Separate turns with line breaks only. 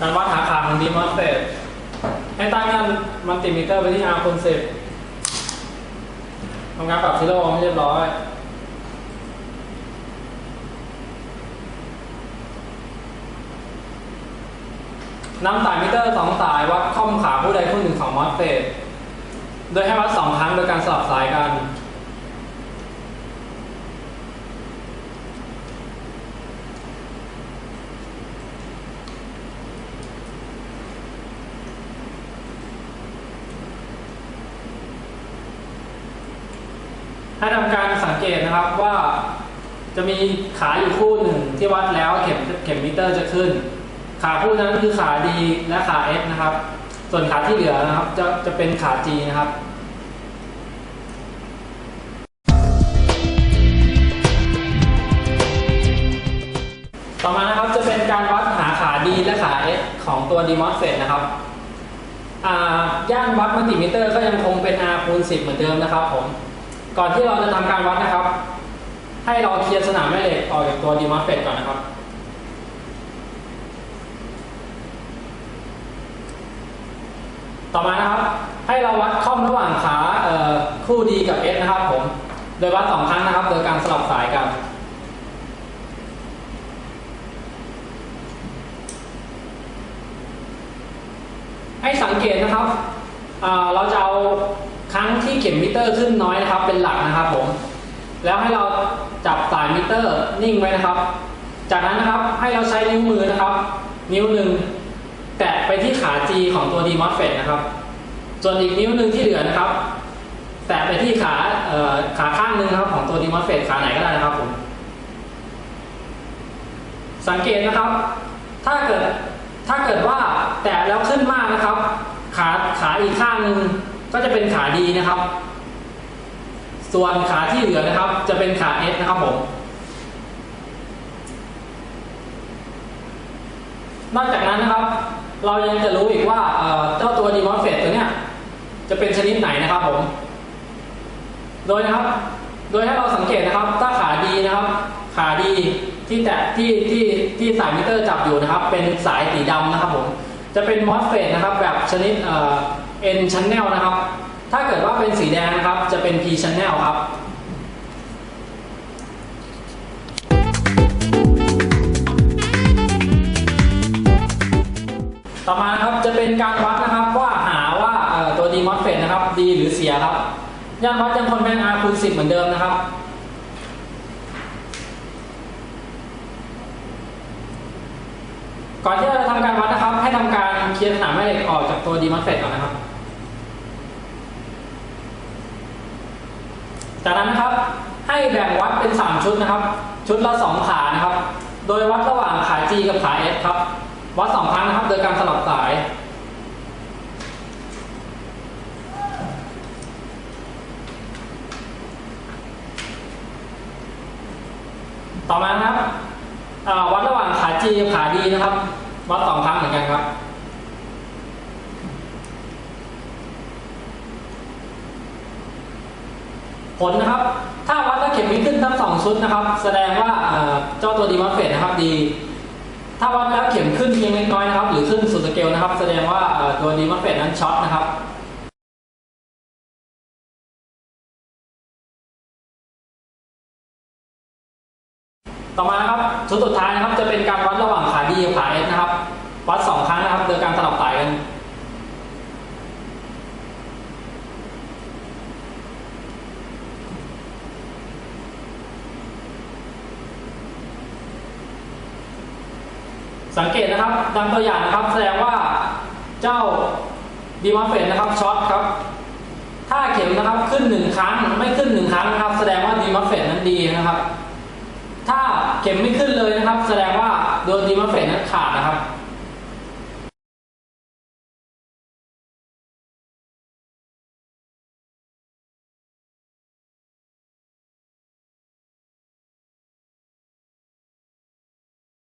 การวัดหาขาของดีมอสเฟตให้ตั้งงานมัลติมิเตอร์ไปที่ R คูณ10ทำงานปรับซีโร่ให้เรียบร้อยนำสายมิเตอร์สองสายวัดข้อมขาผู้ใดผู้หนึ่งของมอสเฟตโดยให้วัดสองครั้งโดยการสลับสายกัน ให้ทำการสังเกตนะครับว่าจะมีขาอยู่คู่หนึ่งที่วัดแล้วเข็มเข็มมิเตอร์จะขึ้น ขาคู่นั้นคือขา D และขา F นะครับ ส่วนขาที่เหลือนะครับจะจะเป็นขา G นะครับต่อมานะครับจะเป็นการวัดหาขา D และขา F ของตัว DMOSFET นะครับย่านวัดมัลติมิเตอร์ก็ยังคงเป็น R คูณ10 เหมือนเดิมนะครับผม ก่อนที่เราจะทำการวัดนะครับ ให้เราเคลียร์สนามแม่เหล็กออกจากตัว DMOSFET ก่อนนะครับ ต่อมานะครับ ให้เราวัดข้อมระหว่างขาคู่ D กับ F นะครับผม โดยวัดสองครั้งนะครับ โดยการสลับสายกันให้สังเกตนะครับ เราจะเอาครั้งที่เข็มมิเตอร์ขึ้นน้อยนะครับ เป็นหลักนะครับผม แล้วให้เราจับสายมิเตอร์นิ่งไว้นะครับ จากนั้นนะครับให้เราใช้นิ้วมือนะครับ นิ้วหนึ่งแตะไปที่ขา G ของตัว DMOSFET นะครับ ส่วนอีกนิ้วหนึ่งที่เหลือนะครับ แตะไปที่ขาขาข้างหนึ่งนะครับของตัว DMOSFET ขาไหนก็ได้นะครับผม สังเกตนะครับ ถ้าเกิดถ้าเกิดว่าแตะแล้วขึ้นมากนะครับ ขาขา อีกข้างหนึ่งก็จะเป็นขาดีนะครับ ส่วนขาที่เหลือนะครับ จะเป็นขา S นะครับผม นอกจากนั้นนะครับ เรายังจะรู้อีกว่าเจ้าตัว DMOSFET ตัวเนี้ยจะเป็นชนิดไหนนะครับผม โดยนะครับ โดยให้เราสังเกตนะครับ ถ้าขาดีนะครับ ขาดีที่แตะที่ที่ที่สายมิเตอร์จับอยู่นะครับ เป็นสายสีดำนะครับผม จะเป็น MOSFET นะครับ แบบชนิดเอ่อ N channel นะครับ ถ้าเกิดว่าเป็นสีแดงนะครับ จะเป็น P channel ครับต่อมานะครับจะเป็นการวัดนะครับว่าหาว่าตัว DMOSFET นะครับดีหรือเสียครับย่านวัดยังคงเป็น R คูณ10 เหมือนเดิมนะครับ ก่อนที่เราจะทำการวัดนะครับ ให้ทำการเคลียร์สนามแม่เหล็กออกจากตัว DMOSFET ก่อนนะครับ จากนั้นนะครับให้แบ่งวัดเป็น 3 ชุดนะครับ ชุดละ 2 ขานะครับ โดยวัดระหว่างขา G กับขา S ครับ วัดสองครั้งนะครับ โดยการสลับสาย ต่อมานะครับวัดระหว่างขา G กับขา D นะครับ วัดสองครั้งเหมือนกันครับ ผลนะครับ ถ้าวัดแล้วเข็มมีขึ้นทั้งสองชุดนะครับ แสดงว่าเจ้าตัวดีมอสเฟตนะครับดีถ้าวัดแล้วเข็มขึ้นเพียงเล็กน้อยนะครับ หรือขึ้นสุดสเกลนะครับ แสดงว่าตัวดีมอสเฟตนั้นช็อตนะครับต่อมานะครับชุดสุดท้ายนะครับจะเป็นการวัดระหว่างขาดีกับขาเอสนะครับ วัดสองครั้งนะครับ โดยการสลับสายกัน สังเกตนะครับดังตัวอย่างนะครับ แสดงว่าเจ้าดีมาเฟตนะครับช็อตครับ ถ้าเข็มนะครับขึ้นหนึ่งครั้งไม่ขึ้นหนึ่งครั้งนะครับ แสดงว่าดีมาเฟตนั้นดีนะครับ ถ้าเข็มไม่ขึ้นเลยนะครับ แสดงว่าโดนดีมาเฟตนั้นขาดนะครับ